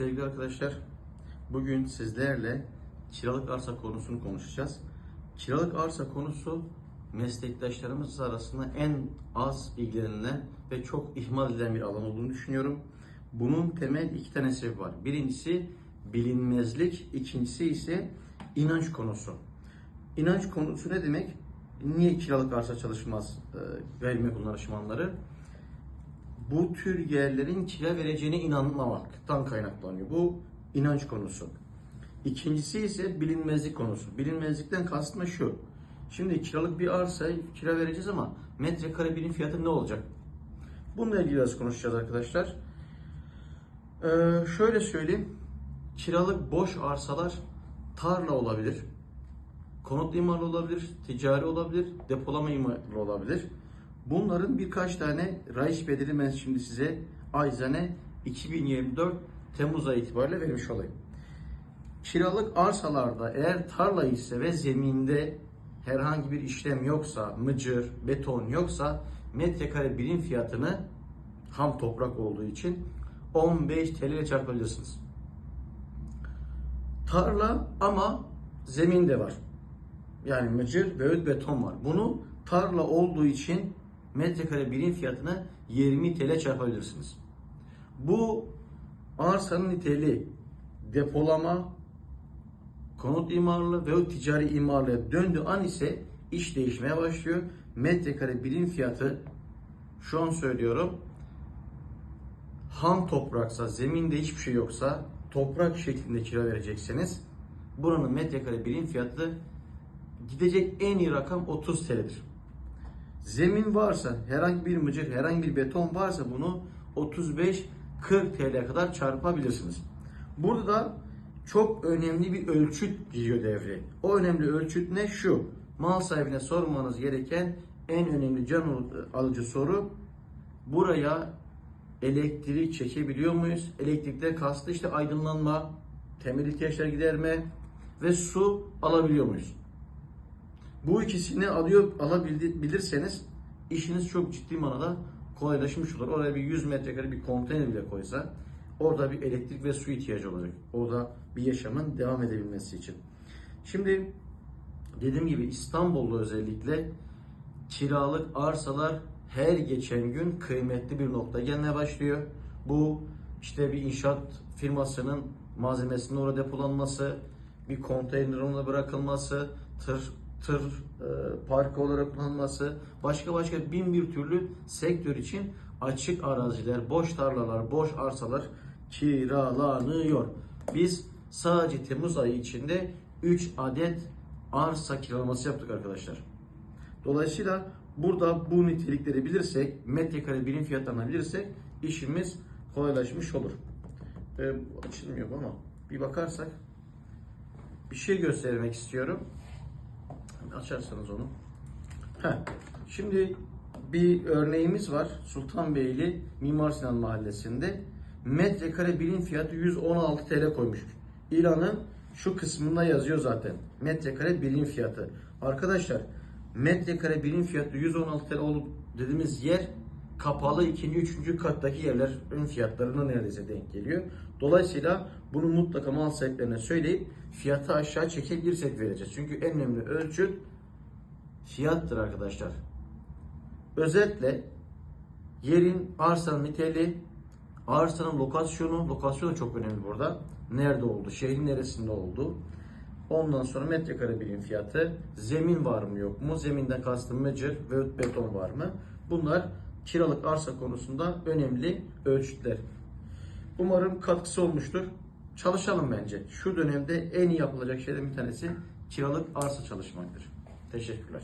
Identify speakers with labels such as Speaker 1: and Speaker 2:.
Speaker 1: Sevgili arkadaşlar, bugün sizlerle kiralık arsa konusunu konuşacağız. Kiralık arsa konusu meslektaşlarımız arasında en az ilgilenilen ve çok ihmal edilen bir alan olduğunu düşünüyorum. Bunun temel iki tane sebebi var. Birincisi bilinmezlik, ikincisi ise inanç konusu. İnanç konusu ne demek? Niye kiralık arsa çalışmaz e, gayrimenkul danışmanları? Bu tür yerlerin kira vereceğine inanmamaktan kaynaklanıyor. Bu inanç konusu. İkincisi ise bilinmezlik konusu. Bilinmezlikten kastım şu. Şimdi kiralık bir arsayı kira vereceğiz ama metrekare birim fiyatı ne olacak? Bununla ilgili biraz konuşacağız arkadaşlar. Ee, şöyle söyleyeyim. Kiralık boş arsalar tarla olabilir. Konut imarlı olabilir, ticari olabilir, depolama imarlı olabilir. Bunların birkaç tane raiş bedeli ben şimdi size Ayzane 2024 Temmuz ayı itibariyle vermiş olayım. Kiralık arsalarda eğer tarla ise ve zeminde herhangi bir işlem yoksa, mıcır, beton yoksa metrekare birim fiyatını ham toprak olduğu için 15 TL ile çarpabilirsiniz. Tarla ama zemin de var. Yani mıcır ve beton var. Bunu tarla olduğu için metrekare birim fiyatına 20 TL çarpabilirsiniz. Bu arsanın niteliği depolama, konut imarlı ve ticari imarlığa döndüğü an ise iş değişmeye başlıyor. Metrekare birim fiyatı şu an söylüyorum ham topraksa, zeminde hiçbir şey yoksa toprak şeklinde kira verecekseniz buranın metrekare birim fiyatı gidecek en iyi rakam 30 TL'dir. Zemin varsa, herhangi bir mıcır, herhangi bir beton varsa bunu 35-40 TL'ye kadar çarpabilirsiniz. Burada da çok önemli bir ölçüt giriyor devreye. O önemli ölçüt ne? Şu. Mal sahibine sormanız gereken en önemli can alıcı soru buraya elektrik çekebiliyor muyuz? Elektrikte kastı işte aydınlanma, temel ihtiyaçlar giderme ve su alabiliyor muyuz? Bu ikisini alıyor alabilirseniz işiniz çok ciddi manada kolaylaşmış olur. Oraya bir 100 metrekare bir konteyner bile koysa orada bir elektrik ve su ihtiyacı olacak. Orada bir yaşamın devam edebilmesi için. Şimdi dediğim gibi İstanbul'da özellikle kiralık arsalar her geçen gün kıymetli bir nokta gelmeye başlıyor. Bu işte bir inşaat firmasının malzemesinin orada depolanması, bir konteynerin orada bırakılması, tır tır e, parkı olarak kullanılması, başka başka bin bir türlü sektör için açık araziler, boş tarlalar, boş arsalar kiralanıyor. Biz sadece Temmuz ayı içinde 3 adet arsa kiralaması yaptık arkadaşlar. Dolayısıyla burada bu nitelikleri bilirsek, metrekare birim fiyatlarını bilirsek işimiz kolaylaşmış olur. Ee, açılmıyor ama bir bakarsak bir şey göstermek istiyorum. Açarsanız onu. Heh. Şimdi bir örneğimiz var. Sultanbeyli Mimar Sinan Mahallesi'nde metrekare birim fiyatı 116 TL koymuş. İlanın şu kısmında yazıyor zaten. Metrekare birim fiyatı. Arkadaşlar metrekare birim fiyatı 116 TL olup dediğimiz yer kapalı ikinci, üçüncü kattaki yerlerin fiyatlarına neredeyse denk geliyor. Dolayısıyla bunu mutlaka mal sahiplerine söyleyip fiyatı aşağı çekebilirsek vereceğiz. Çünkü en önemli ölçüt fiyattır arkadaşlar. Özetle yerin, arsanın niteliği, arsanın lokasyonu, lokasyon da çok önemli burada. Nerede oldu, şehrin neresinde oldu. Ondan sonra metrekare birim fiyatı, zemin var mı yok mu, zeminden kastım mecir ve beton var mı? Bunlar kiralık arsa konusunda önemli ölçütler. Umarım katkısı olmuştur. Çalışalım bence. Şu dönemde en iyi yapılacak şeylerden bir tanesi kiralık arsa çalışmaktır. Teşekkürler.